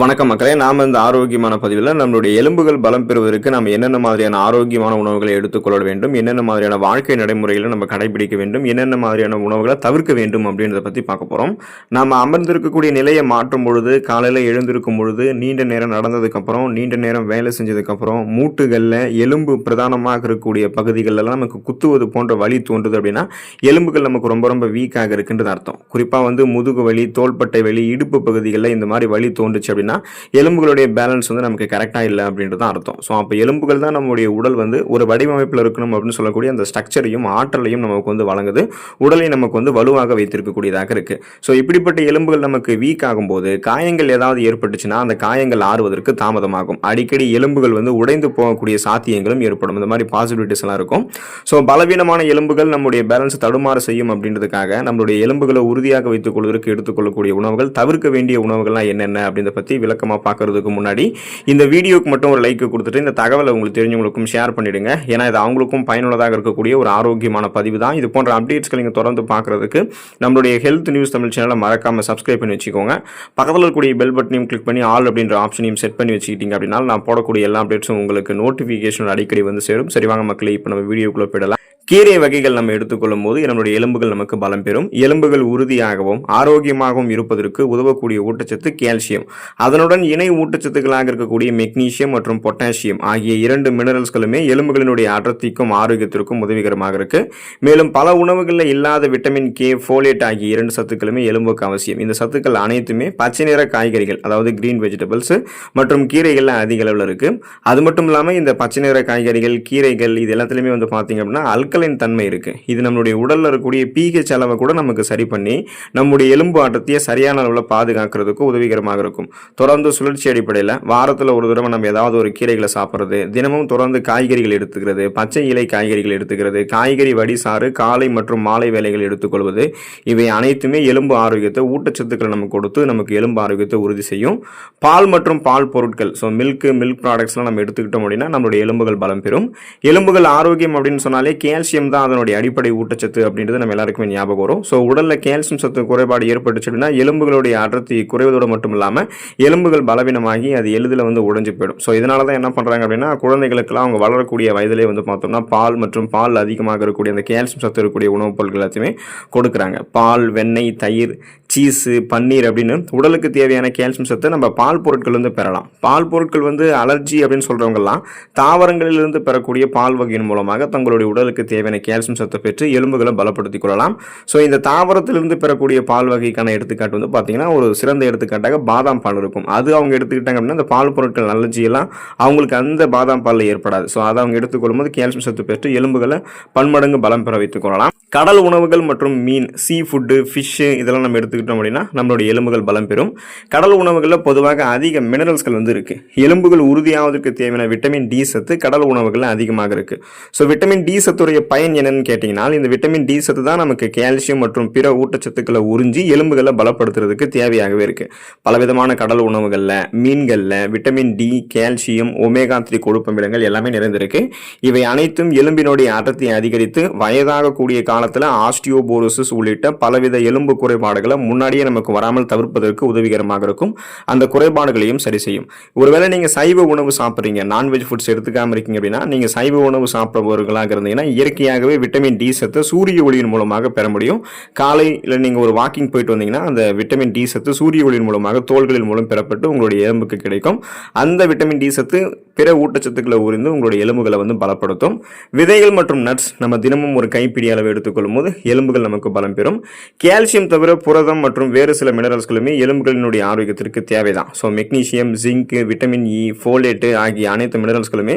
வணக்கம் மக்களே. நாம் இந்த ஆரோக்கியமான பதிவில் நம்மளுடைய எலும்புகள் பலம் பெறுவதற்கு நாம் என்னென்ன மாதிரியான ஆரோக்கியமான உணவுகளை எடுத்துக்கொள்ள வேண்டும் என்னென்ன மாதிரியான வாழ்க்கை நடைமுறைகளை நம்ம கடைபிடிக்க வேண்டும் என்னென்ன மாதிரியான உணவுகளை தவிர்க்க வேண்டும் அப்படின்றத பற்றி பார்க்க போகிறோம் நாம் அமர்ந்திருக்கக்கூடிய நிலையை மாற்றும் பொழுது காலையில் எழுந்திருக்கும் பொழுது நீண்ட நேரம் நடந்ததுக்கப்புறம் நீண்ட நேரம் வேலை செஞ்சதுக்கப்புறம் மூட்டுகளில் எலும்பு பிரதானமாக இருக்கக்கூடிய பகுதிகளெல்லாம் நமக்கு குத்துவது போன்ற வலி தோன்றுது அப்படின்னா எலும்புகள் நமக்கு ரொம்ப ரொம்ப வீக்காக இருக்குன்றது அர்த்தம். குறிப்பாக வந்து முதுகு வலி தோள்பட்டை வலி இடுப்பு பகுதிகளில் இந்த மாதிரி வலி தோன்றுச்சு அப்படின்னா எலும்புகளுடைய பேலன்ஸ் வந்து நமக்கு கரெக்டாக இல்லை அப்படின்றது தான் அர்த்தம். ஸோ அப்போ எலும்புகள் தான் நம்முடைய உடல் வந்து ஒரு வடிவமைப்பில் இருக்கணும் அப்படின்னு சொல்லக்கூடிய அந்த ஸ்ட்ரக்சரையும் ஆற்றலையும் நமக்கு வந்து வழங்குது. உடலை நமக்கு வந்து வலுவாக வைத்திருக்கக்கூடியதாக இருக்கு. ஸோ இப்படிப்பட்ட எலும்புகள் நமக்கு வீக் ஆகும்போது காயங்கள் ஏதாவது ஏற்பட்டுச்சுன்னா அந்த காயங்கள் ஆறுவதற்கு தாமதமாகும். அடிக்கடி எலும்புகள் வந்து உடைந்து போகக்கூடிய சாத்தியங்களும் ஏற்படும். இந்த மாதிரி பாசிபிலிட்டிஸ் எல்லாம் இருக்கும். ஸோ பலவீனமான எலும்புகள் நம்முடைய பேலன்ஸ் தடுமாறு செய்யும் அப்படின்றதுக்காக நம்மளுடைய எலும்புகளை உறுதியாக வைத்துக் கொள்வதற்கு எடுத்துக்கொள்ளக்கூடிய உணவுகள் தவிர்க்க வேண்டிய உணவுகள்லாம் என்னென்ன அப்படின்றத பற்றி விளக்கமாக பார்க்கறதுக்கு முன்னாடி இந்த வீடியோக்கு மட்டும் ஒரு லைக் கொடுத்துட்டு இந்த தகவலை உங்களுக்கு தெரிஞ்சவங்களுக்கும் ஷேர் பண்ணிவிடுங்க ஏன்னா இது அவங்களுக்கும் பயனுள்ளதாக இருக்கக்கூடிய ஒரு ஆரோக்கியமான பதிவு தான். இது போன்ற அப்டேட்ஸ்களை நீங்கள் தொடர்ந்து பார்க்கறதுக்கு நம்மளுடைய ஹெல்த் நியூஸ் தமிழ் சேனலை மறக்காம சப்ஸ்கிரைப் பண்ணி வச்சுக்கோங்க. பக்கத்தில் இருக்கக்கூடிய பெல் பட்டனையும் கிளிக் பண்ணி ஆல் அப்படின்ற ஆப்ஷனையும் செட் பண்ணி வச்சுக்கிட்டீங்க அப்படின்னா நான் போடக்கூடிய எல்லா அப்டேட்ஸும் உங்களுக்கு நோட்டிஃபிகேஷன் அடிக்கடி வந்து சேரும். சரி வாங்க மக்களை இப்போ நம்ம வீடியோக்குள்ளே போயிடலாம். கீரை வகைகள் நம்ம எடுத்துக்கொள்ளும் போது நம்மளுடைய எலும்புகள் நமக்கு பலம் பெறும். எலும்புகள் உறுதியாகவும் ஆரோக்கியமாகவும் இருப்பதற்கு உதவக்கூடிய ஊட்டச்சத்து கால்சியம் அதனுடன் இணை ஊட்டச்சத்துக்களாக இருக்கக்கூடிய மெக்னீசியம் மற்றும் பொட்டாசியம் ஆகிய இரண்டு மினரல்ஸ்களுமே எலும்புகளினுடைய அடர்த்திக்கும் ஆரோக்கியத்திற்கும் உதவிகரமாக இருக்கு. மேலும் பல உணவுகளில் இல்லாத விட்டமின் கே ஃபோலேட் ஆகிய இரண்டு சத்துக்களுமே எலும்புக்கு அவசியம். இந்த சத்துக்கள் அனைத்துமே பச்சை நிற காய்கறிகள் அதாவது கிரீன் வெஜிடபிள்ஸ் மற்றும் கீரைகள் அதிக அளவில் இருக்கு. அது மட்டும் இல்லாமல் இந்த பச்சை நிற காய்கறிகள் கீரைகள் இது எல்லாத்துலேயுமே வந்து பார்த்தீங்க அப்படின்னா அல்கலைன் தன்மை இருக்கு. இது நம்மளுடைய உடலில் இருக்கக்கூடிய பிஹெச் அளவை கூட நமக்கு சரி பண்ணி நம்முடைய எலும்பு ஆட்டத்தையே சரியான அளவில் பாதுகாக்கிறதுக்கு உதவிகரமாக இருக்கும். தொடர்ந்து சுழற்சி அடிப்படையில் வாரத்தில் ஒரு தடவை நம்ம ஏதாவது ஒரு கீரைகளை சாப்பிட்றது தினமும் தொடர்ந்து காய்கறிகள் எடுத்துக்கிறது பச்சை இலை காய்கறிகள் எடுத்துக்கிறது காய்கறி வடிசாறு காலை மற்றும் மாலை வேலைகள் எடுத்துக்கொள்வது இவை அனைத்துமே எலும்பு ஆரோக்கியத்தை ஊட்டச்சத்துக்களை நமக்கு கொடுத்து நமக்கு எலும்பு ஆரோக்கியத்தை உறுதி செய்யும். பால் மற்றும் பால் பொருட்கள் ஸோ மில்க் மில்க் ப்ராடக்ட்ஸ்லாம் நம்ம எடுத்துக்கிட்டோம் அப்படின்னா நம்மளுடைய எலும்புகள் பலம் பெறும். எலும்புகள் ஆரோக்கியம் அப்படின்னு சொன்னாலே கேல்சியம் தான் அதனுடைய அடிப்படை ஊட்டச்சத்து அப்படின்றது நம்ம எல்லாருக்குமே ஞாபகம் வரும். ஸோ உடலில் கேல்சியம் சத்து குறைபாடு ஏற்பட்டுச்சு அப்படின்னா எலும்புகளுடைய அடர்த்தி குறைவதோடு மட்டும் இல்லாமல் எலும்புகள் பலவீனமாகி அது எளிதில் வந்து உடைஞ்சு போயிடும். ஸோ இதனால தான் என்ன பண்ணுறாங்க அப்படின்னா குழந்தைகளுக்கெல்லாம் அவங்க வளரக்கூடிய வயதிலே வந்து பார்த்தோம்னா பால் மற்றும் பால் அதிகமாக இருக்கக்கூடிய அந்த கால்சியம் சத்து இருக்கக்கூடிய உணவுப் பொருட்கள் எல்லாத்தையுமே கொடுக்குறாங்க. பால் வெண்ணெய் தயிர் சீஸு பன்னீர் அப்படின்னு உடலுக்கு தேவையான கால்சியம் சத்தை நம்ம பால் பொருட்கள் வந்து பெறலாம். பால் பொருட்கள் வந்து அலர்ஜி அப்படின்னு சொல்கிறவங்கலாம் தாவரங்களிலிருந்து பெறக்கூடிய பால் வகையின் மூலமாக தங்களுடைய உடலுக்கு தேவையான கால்சியம் சத்தை பெற்று எலும்புகளை பலப்படுத்திக் கொள்ளலாம். ஸோ இந்த தாவரத்திலிருந்து பெறக்கூடிய பால் வகைக்கான எடுத்துக்காட்டு வந்து பார்த்தீங்கன்னா ஒரு சிறந்த எடுத்துக்காட்டாக பாதாம் பால் இருக்கும். அது அவங்க எடுத்துக்கிட்டாங்க அப்படின்னா அந்த பால் பொருட்கள் அலர்ஜியெல்லாம் அவங்களுக்கு அந்த பாதாம் பாலில் ஏற்படாது. ஸோ அதை அவங்க எடுத்துக்கொள்ளும் போது கால்சியம் சத்து பெற்று எலும்புகளை பன்மடங்கு பலம் பெற வைத்துக் கொள்ளலாம். கடல் உணவுகள் மற்றும் மீன் சீ ஃபுட்டு ஃபிஷ்ஷு இதெல்லாம் நம்ம எடுத்துக்கிட்டோம் அப்படின்னா நம்மளுடைய எலும்புகள் பலம் பெறும். கடல் உணவுகளில் பொதுவாக அதிக மினரல்ஸ்கள் வந்து இருக்கு. எலும்புகள் உறுதியாவதற்கு தேவையான விட்டமின் டி சத்து கடல் உணவுகளில் அதிகமாக இருக்கு. ஸோ விட்டமின் டி சத்துடைய பயன் என்னன்னு கேட்டிங்கன்னா இந்த விட்டமின் டி சத்து தான் நமக்கு கால்சியம் மற்றும் பிற ஊட்டச்சத்துக்களை உறிஞ்சி எலும்புகளை பலப்படுத்துறதுக்கு தேவையாகவே இருக்கு. பலவிதமான கடல் உணவுகளில் மீன்களில் vitamin D calcium omega three கொழுப்பமிடங்கள் எல்லாமே நிறைந்திருக்கு. இவை அனைத்தும் எலும்பினுடைய அடர்த்தியை அதிகரித்து வயதாகக்கூடிய காலத்தில் ஆஸ்டியோபோரோசிஸ் உள்ளிட்ட பலவித எலும்பு குறைபாடுகளை முன்னாடியே நமக்கு வராமல் தவிர்ப்பதற்கு உதவிகரமாக இருக்கும். அந்த குறைபாடுகளையும் சரி செய்யும். ஒருவேளை நீங்கள் சைவ உணவு சாப்பிட்றீங்க நான்வெஜ் ஃபுட்ஸ் எடுத்துக்காமல் இருக்கீங்க அப்படின்னா நீங்கள் சைவ உணவு சாப்பிடுபவர்களாக இருந்தீங்கன்னா இயற்கையாகவே விட்டமின் டி சத்து சூரிய ஒளியின் மூலமாக பெற முடியும். காலையில் நீங்கள் ஒரு வாக்கிங் போயிட்டு வந்தீங்கன்னா அந்த விட்டமின் டி சத்து சூரிய ஒளியின் மூலமாக தோள்களின் மூலம் பெறப்பட்டு உங்களுடைய எலும்புக்கு கிடைக்கும். அந்த விட்டமின் டி சத்து பிற ஊட்டச்சத்துக்களை உறிந்து உங்களுடைய எலும்புகளை வந்து பலப்படுத்தும். விதைகள் மற்றும் நட்ஸ் நம்ம தினமும் ஒரு கைப்பிடி அளவு எடுத்துக்கொள்ளும் போது எலும்புகள் நமக்கு பலம் பெறும். கால்சியம் தவிர புரதம் மற்றும் வேறு சில மினரல்ஸ்களுமே எலும்புகளினுடைய ஆரோக்கியத்திற்கு தேவைதான். So magnesium zinc vitamin E folate ஆகிய அனைத்து மினரல்ஸ்களுமே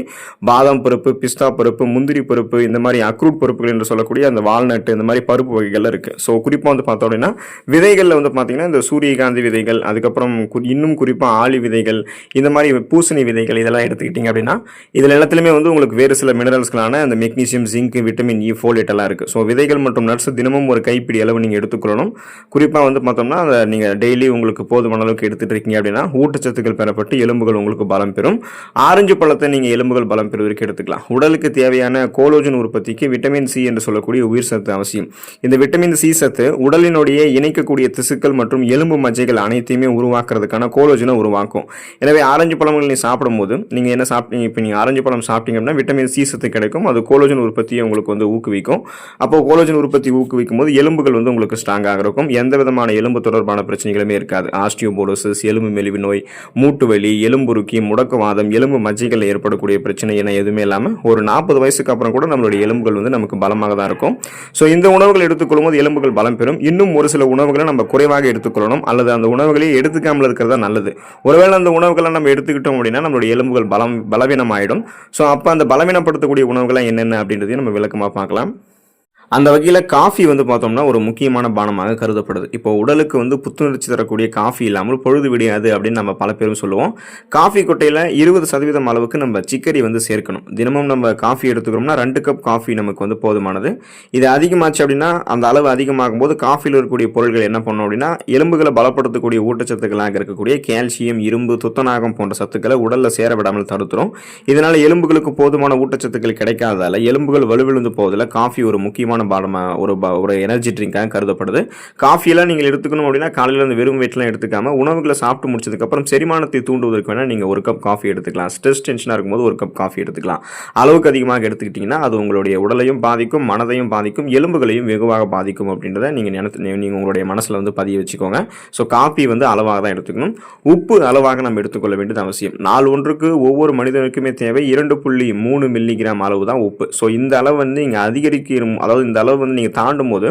பாதாம் பருப்பு பிஸ்தா பருப்பு முந்திரி பருப்பு இந்த மாதிரி அக்ரூட் பருப்புகள் என்று சொல்லக்கூடிய அந்த வால்நட் இந்த மாதிரி பருப்பு வகைகள் இருக்கு. ஸோ குறிப்பாக வந்து பார்த்தோம் அப்படின்னா விதைகளில் வந்து பார்த்தீங்கன்னா இந்த சூரியகாந்தி விதைகள் அதுக்கப்புறம் இன்னும் குறிப்பாக ஆளி விதைகள் இந்த மாதிரி பூசணி விதைகள் இதெல்லாம் எடுத்துக்கிட்டிங்க அப்படின்னா இதில் எல்லாத்துலேயுமே வந்து உங்களுக்கு வேறு சில மினரல்ஸ்களான அந்த magnesium zinc vitamin E folate எல்லாம் இருக்குது ஸோ விதைகள் மற்றும் நட்ஸ் தினமும் ஒரு கைப்பிடி அளவு நீங்கள் எடுத்துக்கொள்ளணும். குறிப்பாக வந்து வந்து பார்த்தோம்னா அதை நீங்கள் டெய்லி உங்களுக்கு போதுமான அளவுக்கு எடுத்துகிட்டு இருக்கீங்க அப்படின்னா ஊட்டச்சத்துக்கள் பெறப்பட்டு எலும்புகள் உங்களுக்கு பலம் பெறும். ஆரஞ்சு பழத்தை நீங்கள் எலும்புகள் பலம் பெறுவதற்கு எடுத்துக்கலாம். உடலுக்கு தேவையான கோலோஜன் உற்பத்திக்கு விட்டமின் சி என்று சொல்லக்கூடிய உயிர் சத்து அவசியம். இந்த விட்டமின் சி சத்து உடலினுடைய இணைக்கக்கூடிய திசுக்கள் மற்றும் எலும்பு மஜ்ஜைகள் அனைத்தையுமே உருவாக்குறதுக்கான கோலோஜனை உருவாக்கும். எனவே ஆரஞ்சு பழங்கள் நீ சாப்பிடும்போது நீங்கள் என்ன சாப்பிட்டீங்க இப்போ நீங்கள் ஆரஞ்சு பழம் சாப்பிட்டீங்க அப்படின்னா விட்டமின் சி சத்து கிடைக்கும். அது கோலோஜன் உற்பத்தியை உங்களுக்கு வந்து ஊக்குவிக்கும். அப்போ கோலோஜன் உற்பத்தி ஊக்குவிக்கும் போது எலும்புகள் வந்து உங்களுக்கு ஸ்ட்ராங்காக இருக்கும். எந்த விதமான எலும்பு தொடர்பான பிரச்சனைகளுமே இருக்காது. ஆஸ்டியோபோரோசிஸ் எலும்பு மெலிவு நோய் மூட்டு வலி எலும்புருக்கி முடக்குவாதம் எலும்பு மஜ்ஜைகளில் ஏற்படக்கூடிய பிரச்சனை என எதுவுமே இல்லாமல் ஒரு நாற்பது வயசுக்கு அப்புறம் கூட நம்மளுடைய எலும்புகள் வந்து நமக்கு பலமாக தான் இருக்கும். ஸோ இந்த உணவுகள் எடுத்துக்கொள்ளும் போது எலும்புகள் பலம் பெறும். இன்னும் ஒரு சில உணவுகளை நம்ம குறைவாக எடுத்துக்கொள்ளணும். அல்லது அந்த உணவுகளை எடுத்துக்காமல் இருக்கிறதா நல்லது. ஒருவேளை அந்த உணவுகளை நம்ம எடுத்துக்கிட்டோம் அப்படின்னா நம்மளுடைய எலும்புகள் பலம் பலவீனமாயிடும். ஸோ அப்போ அந்த பலவீனப்படுத்தக்கூடிய உணவுகள்லாம் என்னென்ன அப்படின்றதையும் நம்ம விளக்கமாக பார்க்கலாம். அந்த வகையில் காஃபி வந்து பார்த்தோம்னா ஒரு முக்கியமான பானமாக கருதப்படுது. இப்போ உடலுக்கு வந்து புத்துணர்ச்சி தரக்கூடிய காஃபி இல்லாமல் பொழுது விடியாது அப்படின்னு நம்ம பல பேரும் சொல்லுவோம். காஃபி கொட்டையில் இருபது சதவீதம் அளவுக்கு நம்ம சிக்கரி வந்து சேர்க்கணும். தினமும் நம்ம காஃபி எடுத்துக்கிறோம்னா ரெண்டு கப் காஃபி நமக்கு வந்து போதுமானது. இது அதிகமாச்சு அப்படின்னா அந்த அளவு அதிகமாகும் போது காஃபியில் இருக்கக்கூடிய பொருட்கள் என்ன பண்ணோம் அப்படின்னா எலும்புகளை பலப்படுத்தக்கூடிய ஊட்டச்சத்துக்களாக இருக்கக்கூடிய கால்சியம் இரும்பு துத்தநாகம் போன்ற சத்துக்களை உடலில் சேர விடாமல் தடுத்துரும். இதனால் எலும்புகளுக்கு போதுமான ஊட்டச்சத்துக்கள் கிடைக்காததால் எலும்புகள் வலுவிழுந்து போவதில் காஃபி ஒரு முக்கியமான பாடமாக ஒரு ப- ஒரு எனர்ஜி ட்ரிங்காக கருதப்படுது. காஃபியெல்லாம் நீங்கள் எடுத்துக்கணும் அப்படின்னா காலையில் இருந்து வெறும் வெயிட்லாம் எடுத்துக்காமல் உணவுகளை சாப்பிட்டு முடிச்சதுக்கப்புறம் செரிமானத்தை தூண்டுவதற்கு வேணால் நீங்கள் ஒரு கப் காஃபி எடுத்துக்கலாம். ஸ்ட்ரெஸ் டென்ஷனாக இருக்கும்போது ஒரு கப் காஃபி எடுத்துக்கலாம். அளவுக்கு அதிகமாக எடுத்துக்கிட்டிங்கன்னா அது உங்களுடைய உடலையும் பாதிக்கும் மனதையும் பாதிக்கும் எலும்புகளையும் வெகுவாக பாதிக்கும் அப்படின்றத நீங்கள் நினைத்து நீங்கள் உங்களுடைய மனசில் வந்து பதிய வச்சுக்கோங்க. ஸோ காஃபி வந்து அளவாக தான் எடுத்துக்கணும். உப்பு அளவாக நம்ம எடுத்துக்கொள்ள வேண்டியது அவசியம். நாள் ஒன்றுக்கு ஒவ்வொரு மனிதனுக்குமே தேவை இரண்டு புள்ளி மூணு மில்லிகிராம் அளவு தான் உப்பு. ஸோ இந்த அளவு வந்து நீங்கள் அதிகரிக்கும் அதாவது இந்த அளவு வந்து நீங்கள் தாண்டும் போது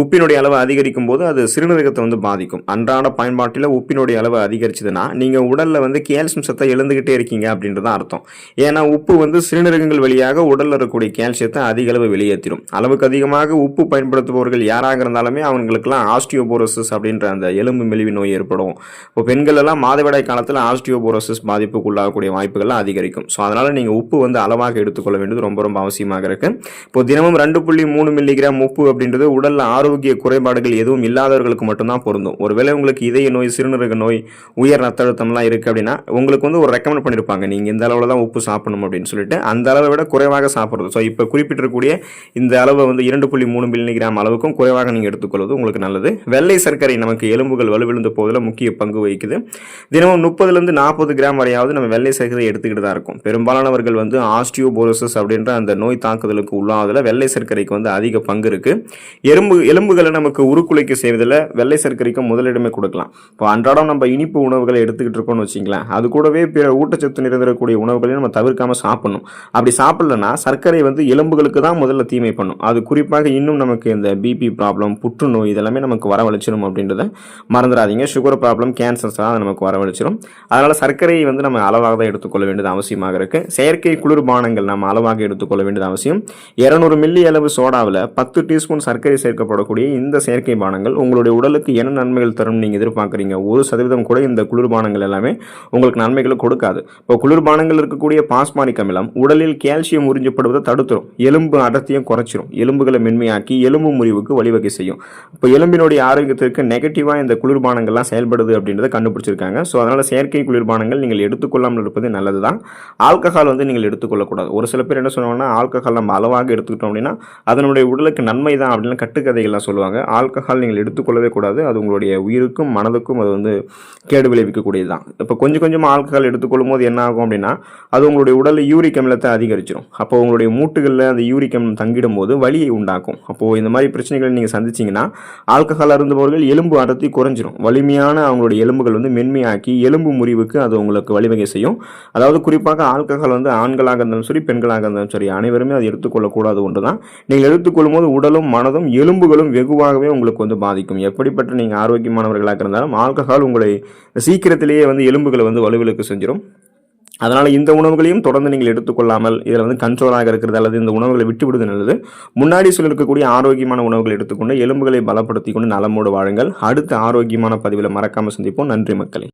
உப்பினுடைய அளவு அதிகரிக்கும் போது அது சிறுநீரகத்தை வந்து பாதிக்கும். அன்றாட பயன்பாட்டில் உப்பினுடைய அளவு அதிகரிச்சதுன்னா நீங்கள் உடலில் வந்து கேல்சியம் சத்தம் எழுந்துக்கிட்டே இருக்கீங்க அப்படின்றது தான் அர்த்தம். ஏன்னா உப்பு வந்து சிறுநீரகங்கள் வழியாக உடலில் இருக்கக்கூடிய கேல்சியத்தை அதிக அளவு வெளியேற்றிடும் அளவுக்கு அதிகமாக உப்பு பயன்படுத்துபவர்கள் யாராக இருந்தாலுமே அவங்களுக்குலாம் ஆஸ்டியோபோரோசிஸ் அப்படின்ற அந்த எலும்பு மெலிவு நோய் ஏற்படும். இப்போ பெண்கள் எல்லாம் மாதவிடாய் காலத்தில் ஆஸ்டியோபோரோசிஸ் பாதிப்புக்கு உள்ளாகக்கூடிய வாய்ப்புகள்லாம் அதிகரிக்கும். ஸோ அதனால் நீங்கள் உப்பு வந்து அளவாக எடுத்துக்கொள்ள வேண்டியது ரொம்ப ரொம்ப அவசியமாக இருக்கு. இப்போ தினமும் ரெண்டு புள்ளி மூணு மில்லிகிராம் உப்பு அப்படின்றது உடலில் ஆரோக்கிய குறைபாடுகள் எதுவும் இல்லாதவர்களுக்கு மட்டும்தான் பொருந்தும். ஒருவேளை உங்களுக்கு இதய நோய் சிறுநீரக நோய் உயர் ரத்த அழுத்தம்லாம் இருக்குது அப்படின்னா உங்களுக்கு வந்து ஒரு ரெக்கமெண்ட் பண்ணியிருப்பாங்க நீங்கள் இந்த அளவில் தான் உப்பு சாப்பிடணும் அப்படின்னு சொல்லிட்டு அந்த அளவை விட குறைவாக சாப்பிட்றது. ஸோ இப்போ குறிப்பிட்டிருக்கக்கூடிய இந்த அளவை வந்து இரண்டு புள்ளி மூணு மில்லிகிராம் அளவுக்கும் குறைவாக நீங்கள் எடுத்துக்கொள்வது உங்களுக்கு நல்லது. வெள்ளை சர்க்கரை நமக்கு எலும்புகள் வலுவிழுந்து போவதில் முக்கிய பங்கு வகிக்குது. தினமும் முப்பதுலேருந்து நாற்பது கிராம் வரையாவது நம்ம வெள்ளை சர்க்கரை எடுத்துக்கிட்டு தான் இருக்கும். பெரும்பாலானவர்கள் வந்து ஆஸ்டியோபோரோசஸ் அப்படின்ற அந்த நோய் தாக்குதலுக்கு உள்ளாவதில் வெள்ளை சர்க்கரைக்கு வந்து அதிக பங்கு இருக்கு. எறும்பு எலும்புகளை நமக்கு உருக்குலைக்க செய்வதில் வெள்ளை சர்க்கரைக்கும் முதலிடமே கொடுக்கலாம். இப்போ அன்றாடம் நம்ம இனிப்பு உணவுகளை எடுத்துக்கிட்டு இருக்கோம்னு வச்சிங்களேன் அது கூடவே பிற ஊட்டச்சத்து நிறைந்திருக்கக்கூடிய உணவுகளையும் நம்ம தவிர்க்காம சாப்பிடணும். அப்படி சாப்பிடலன்னா சர்க்கரை வந்து எலும்புகளுக்கு தான் முதல்ல தீமை பண்ணும். அது குறிப்பாக இன்னும் நமக்கு இந்த பிபி ப்ராப்ளம் புற்றுநோய் இதெல்லாமே நமக்கு வரவழைச்சிடும் அப்படின்றத மறந்துடாதீங்க. சுகர் ப்ராப்ளம் கேன்சர்ஸ் தான் நமக்கு வரவழைச்சிடும் அதனால சர்க்கரையை வந்து நம்ம அளவாக தான் எடுத்துக்கொள்ள வேண்டியது அவசியமாக இருக்கு. செயற்கை குளிர்பானங்கள் நம்ம அளவாக எடுத்துக்கொள்ள வேண்டியது அவசியம். இருநூறு மில்லி அளவு சோடா சோடாவில் பத்து டீஸ்பூன் சர்க்கரை சேர்க்கப்படக்கூடிய இந்த செயற்கை பானங்கள் உங்களுடைய உடலுக்கு என்ன நன்மைகள் தரும் நீங்கள் எதிர்பார்க்குறீங்க? ஒரு சதவீதம் கூட இந்த குளிர்பானங்கள் எல்லாமே உங்களுக்கு நன்மைகளை கொடுக்காது. இப்போ குளிர்பானங்கள் இருக்கக்கூடிய பாஸ்மானிக் அமிலம் உடலில் கால்சியம் உறிஞ்சப்படுவதை தடுத்துரும். எலும்பு அடர்த்தியும் குறைச்சிரும். எலும்புகளை மென்மையாக்கி எலும்பு முறிவுக்கு வழிவகை செய்யும். இப்போ எலும்பினுடைய ஆரோக்கியத்திற்கு நெகட்டிவாக இந்த குளிர்பானங்கள்லாம் செயல்படுது அப்படின்றத கண்டுபிடிச்சிருக்காங்க. ஸோ அதனால் செயற்கை குளிர்பானங்கள் நீங்கள் எடுத்துக்கொள்ளாமல் இருப்பது நல்லது தான் ஆல்கஹால் வந்து நீங்கள் எடுத்துக்கொள்ளக்கூடாது. ஒரு சில பேர் என்ன சொல்லுவாங்கன்னா ஆல்கஹால் நம்ம அளவாக எடுத்துக்கிட்டோம் அப்படின்னா அதனுடைய உடலுக்கு நன்மை தான் அப்படின்னு கட்டுக்கதைகள்லாம் சொல்லுவாங்க. ஆல்கஹால் நீங்கள் எடுத்துக்கொள்ளவே கூடாது. அது உங்களுடைய உயிருக்கும் மனதுக்கும் அது வந்து கேடு விளைவிக்கக்கூடியது தான் இப்போ கொஞ்சம் கொஞ்சமாக ஆல்கஹால் எடுத்துக்கொள்ளும் போது என்ன ஆகும் அப்படின்னா அது உங்களுடைய உடலில் யூரிக் அமிலத்தை அதிகரிச்சிடும் அப்போ உங்களுடைய மூட்டுகளில் அந்த யூரிக் அமிலம் தங்கிடும் போது வலியை உண்டாக்கும். அப்போது இந்த மாதிரி பிரச்சனைகளை நீங்கள் சந்திச்சிங்கன்னா ஆல்கஹால் அருந்துபவர்கள் எலும்பு அடர்த்தி குறைஞ்சிரும். வலிமையான அவங்களுடைய எலும்புகள் வந்து மென்மையாக்கி எலும்பு முறிவுக்கு அது உங்களுக்கு வழிவகை செய்யும். அதாவது குறிப்பாக ஆல்கஹால் வந்து ஆண்களாக இருந்தாலும் சரி பெண்களாக இருந்தாலும் சரி அனைவருமே அதை எடுத்துக்கொள்ளக்கூடாது ஒன்று தான் நீங்கள் எடுத்து எடுத்துக்கொள்ளும் போது உடலும் மனதும் எலும்புகளும் வெகுவாகவே உங்களுக்கு வந்து பாதிக்கும். எப்படிப்பட்ட நீங்கள் ஆரோக்கியமானவர்களாக இருந்தாலும் ஆல்கஹால் உங்களை சீக்கிரத்திலேயே வந்து எலும்புகளை வந்து வலுவிலுக்கு செஞ்சிடும் அதனால் இந்த உணவுகளையும் தொடர்ந்து நீங்கள் எடுத்துக்கொள்ளாமல் இதில் வந்து கண்ட்ரோலாக இருக்கிறது அல்லது இந்த உணவுகளை விட்டுவிடுது நல்லது. முன்னாடி சொல்லியிருக்கக்கூடிய ஆரோக்கியமான உணவுகளை எடுத்துக்கொண்டு எலும்புகளை பலப்படுத்தி கொண்டு நலமோடு வாழுங்கள். அடுத்த ஆரோக்கியமான பதிவில் மறக்காமல் சந்திப்போம். நன்றி மக்களே.